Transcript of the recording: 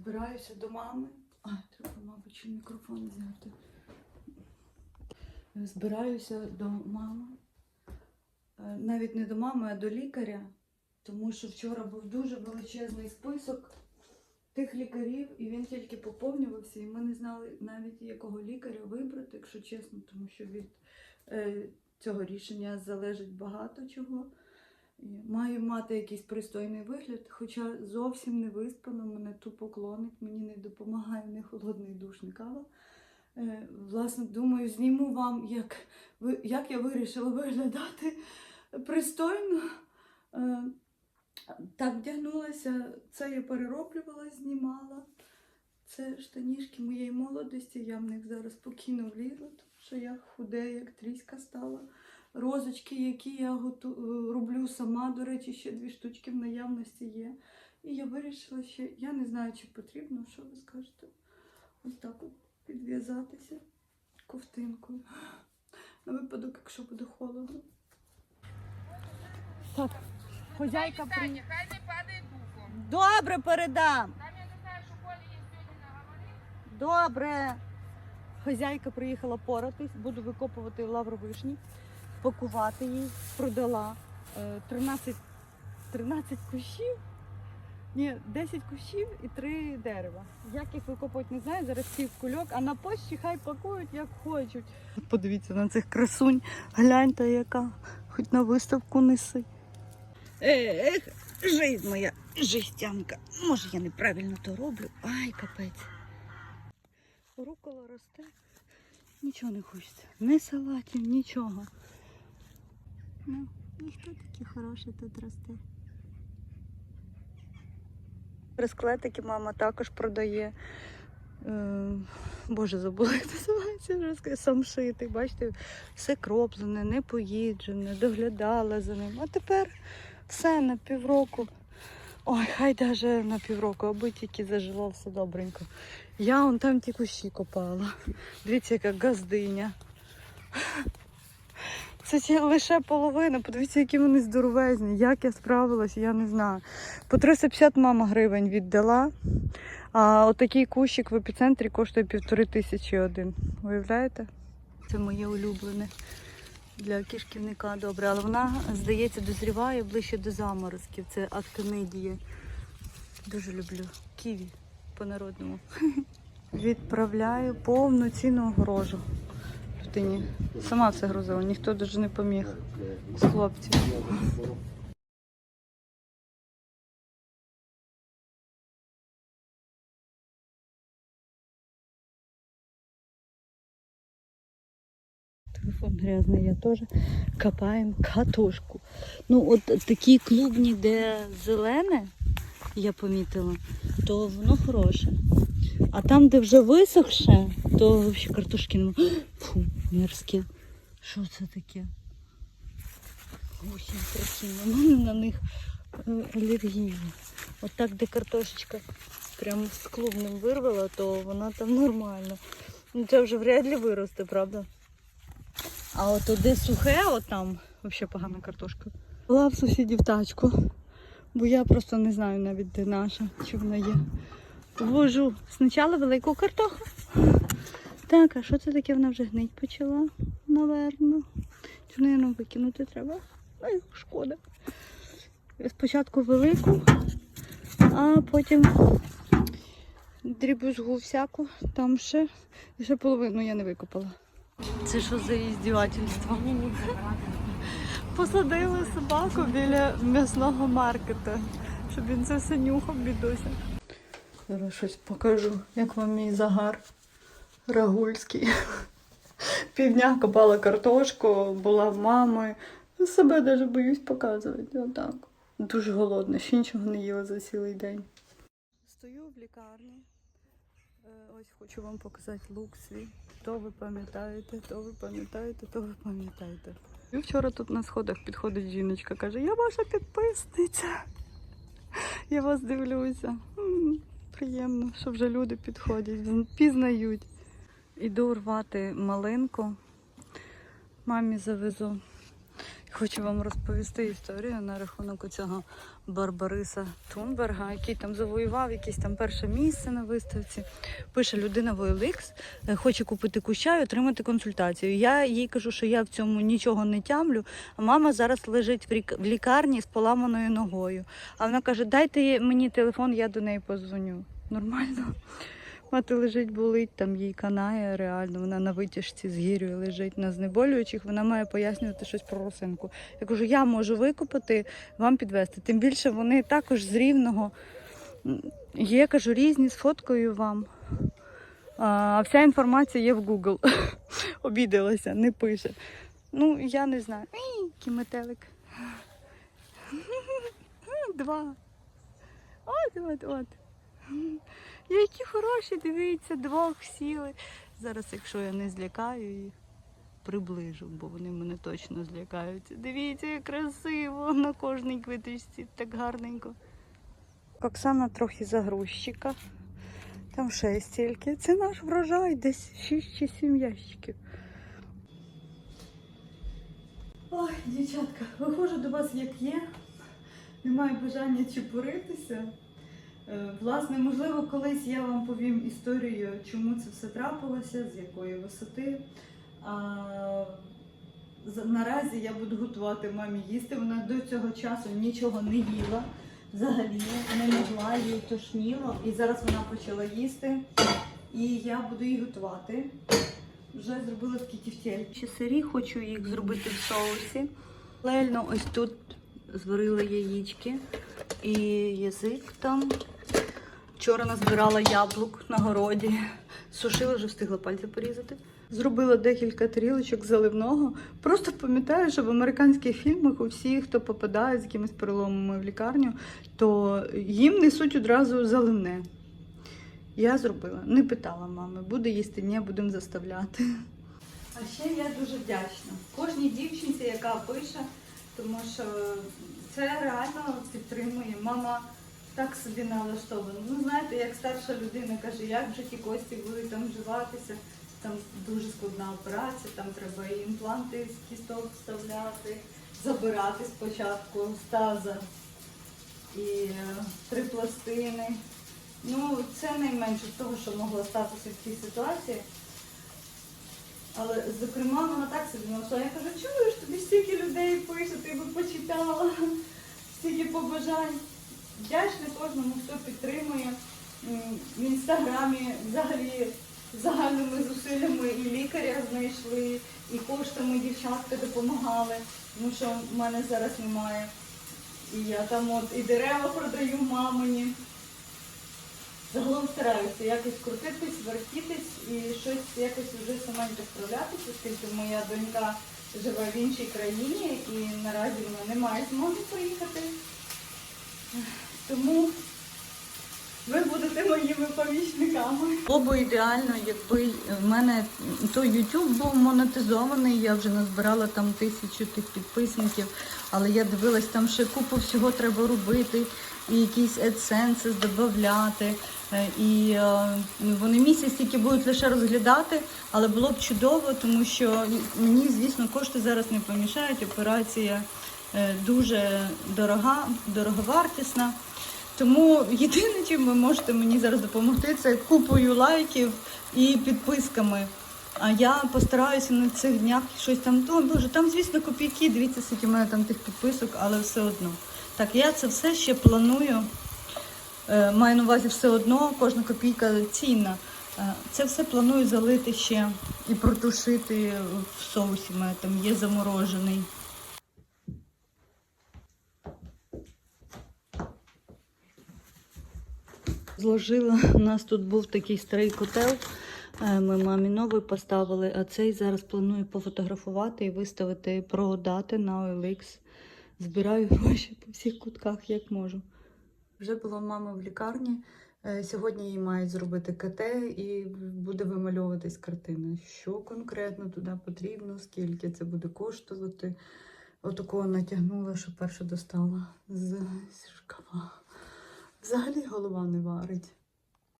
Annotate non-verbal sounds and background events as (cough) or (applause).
збираюся до мами. А, треба, мабуть, мікрофон зняти. Збираюся до мами. Е, Навіть не до мами, а до лікаря. Тому що вчора був дуже величезний список тих лікарів, і він тільки поповнювався, і ми не знали навіть якого лікаря вибрати, якщо чесно, тому що від е, цього рішення залежить багато чого. Маю мати якийсь пристойний вигляд, хоча зовсім не виспана, мене тупо клонить, мені не допомагає ні холодний душ, ні кава. Е, власне, думаю, зніму вам, як, як я вирішила виглядати пристойно. Е, так вдягнулася, це я перероблювала, знімала. Це штанішки моєї молодості, я в них зараз спокійно влізла, тому що я худе, як тріська стала. Розочки, які я готу... е, роблю сама, до речі, ще дві штучки в наявності є. І я вирішила, що я не знаю, чи потрібно, що ви скажете. Ось так от підв'язатися ковтинкою. На випадок, якщо буде холодно. Так, хозяйка при... Хай не падає духом. Добре передам. Там я не знаю, що Коля є сьогодні наговорив. Добре. Хазяйка приїхала поратись, буду викопувати лавровишні, пакувати її, продала е, 13, 13 кущів. Ні, 10 кущів і 3 дерева. Як їх викопувати, не знаю, зараз всі в кульок, а на почті хай пакують як хочуть. Подивіться на цих красунь, гляньте, яка, хоч на виставку неси. Ех, жизнь моя, жестянка. Може, я неправильно то роблю. Ай, капець. Рукола росте. Нічого не хочеться. Ні салатів, нічого. Ну, ніхто такий хороший тут росте. Розклетики мама також продає. Е, Боже, забула, як називається розклад. Сам шитий. Бачите, все кроплене, не поїджене, доглядала за ним. А тепер все на півроку. Ой, хай даже на півроку, аби тільки зажило все добренько. Я вон там ті кущі копала. Дивіться, яка газдиня. Це лише половина. Подивіться, які вони здоровезні. Як я справилась, я не знаю. По 350 мама гривень віддала. А отакий кущик в епіцентрі коштує півтори тисячі один. Уявляєте? Це моє улюблене для кишківника добре, але вона, здається, дозріває ближче до заморозків. Це актинидія. Дуже люблю. Ківі по-народному. (laughs) Відправляю повноцінну огорожу. Людині. Сама все грузила, ніхто навіть не поміг з хлопців. Телефон грязний, я теж копаємо катушку. Ну, от такі клубні, де зелене, я помітила, то воно хороше. А там, де вже висохше, то взагалі картошки нема. (gasps) Фу, мерзке. Що це таке? Ось прикинь, у мене на них е, алергія. От так, де картошечка прямо з клубним вирвала, то вона там нормально. Ну це вже вряд ли виросте, правда? А от де сухе, от там взагалі погана картошка. Була в сусідів тачку, бо я просто не знаю навіть де наша, чи вона є. Ввожу спочатку велику картоху. Так, а що це таке? Вона вже гнить почала, наверно. Чи не викинути треба? Ай, шкода. Спочатку велику, а потім дрібузгу всяку, там ще, ще половину я не викопала. Це що за іздівательство? Посадили собаку біля м'ясного маркету, щоб він це все нюхав, бідуся. Зараз щось покажу, як вам мій загар рагульський. Півдня копала картошку, була в мами. Себе навіть боюсь показувати. Отак. Дуже голодна, ще нічого не їла за цілий день. Стою в лікарні. Е, Ось хочу вам показати лук свій. То ви пам'ятаєте, то ви пам'ятаєте, то ви пам'ятаєте. І вчора тут на сходах підходить жіночка, каже, я ваша підписниця. Я вас дивлюся. Приємно, що вже люди підходять, зн- пізнають. Іду рвати малинку. Мамі завезу. Хочу вам розповісти історію на рахунок цього Барбариса Тунберга, який там завоював якесь там перше місце на виставці. Пише людина в OLX, е, хоче купити куща і отримати консультацію. Я їй кажу, що я в цьому нічого не тямлю. А мама зараз лежить в лікарні з поламаною ногою. А вона каже: дайте мені телефон, я до неї позвоню. Нормально. Мати лежить, болить, там їй канає реально. Вона на витяжці з гір'ю лежить на знеболюючих. Вона має пояснювати щось про росинку. Я кажу, я можу викупити, вам підвести. Тим більше вони також з рівного. Є, кажу, різні з фоткою вам. А вся інформація є в Google. (laughs) Обідалася, не пише. Ну, я не знаю. Ій, який метелик. (laughs) Два. От, от, от. (laughs) Які хороші, дивіться, двох сіли. Зараз, якщо я не злякаю їх, приближу, бо вони мене точно злякаються. Дивіться, як красиво на кожній квиточці, так гарненько. Оксана трохи загрузчика. Там шесть тільки. Це наш врожай, десь 6 чи 7 ящиків. Ой, дівчатка, виходжу до вас як є. Немає бажання чепуритися. Е, Власне, можливо, колись я вам повім історію, чому це все трапилося, з якої висоти. А, наразі я буду готувати мамі їсти. Вона до цього часу нічого не їла. Взагалі не могла, їй тошніло. І зараз вона почала їсти. І я буду їй готувати. Вже зробила такі. Ще сирі, хочу їх зробити в соусі. Паралельно ось тут зварила яєчки і язик там. Вчора назбирала яблук на городі. Сушила, вже встигла пальці порізати. Зробила декілька тарілочок заливного. Просто пам'ятаю, що в американських фільмах у всіх, хто попадає з якимись переломами в лікарню, то їм несуть одразу заливне. Я зробила, не питала мами, буде їсти, ні, будемо заставляти. А ще я дуже вдячна кожній дівчинці, яка пише, тому що це реально підтримує. Мама так собі налаштована. Ну, знаєте, як старша людина каже, як в житті кості будуть там вживатися, там дуже складна операція, там треба і імпланти з кісток вставляти, забирати спочатку з таза і е, три пластини. Ну, це найменше з того, що могло статися в цій ситуації. Але, зокрема, вона так собі знайшла. Я кажу, стільки людей пише, ти би почитала, стільки побажань. Вдячна кожному, хто підтримує. В інстаграмі взагалі загальними зусиллями і лікаря знайшли, і коштами дівчатка допомагали, тому що в мене зараз немає. І я там от і дерева продаю мамині. Загалом стараюся якось крутитись, вертітись і щось якось вже саменько справлятися, оскільки моя донька живе в іншій країні і наразі вона не має змоги поїхати. Тому ви будете моїми помічниками. Було б ідеально, якби в мене той YouTube був монетизований, я вже назбирала там тисячу тих підписників, але я дивилась, там ще купу всього треба робити, і якісь AdSense додати. Е, І е, вони місяць тільки будуть лише розглядати, але було б чудово, тому що мені, звісно, кошти зараз не помішають. Операція е, дуже дорога, дороговартісна. Тому єдине, чим ви можете мені зараз допомогти, це купою лайків і підписками. А я постараюся на цих днях щось там. О, боже, там, звісно, копійки. Дивіться, скільки в мене там тих підписок, але все одно. Так, я це все ще планую. Е, Маю на увазі все одно, кожна копійка цінна. Е, Це все планую залити ще і протушити в соусі. У мене там є заморожений. Зложила. У нас тут був такий старий котел. Е, Ми мамі новий поставили, а цей зараз планую пофотографувати і виставити, продати на OLX. Збираю гроші по всіх кутках, як можу. Вже була мама в лікарні. Е, Сьогодні їй мають зробити КТ і буде вимальовуватись картина. Що конкретно туди потрібно, скільки це буде коштувати. Отакого натягнула, що перше достала з з шкафа. Взагалі голова не варить.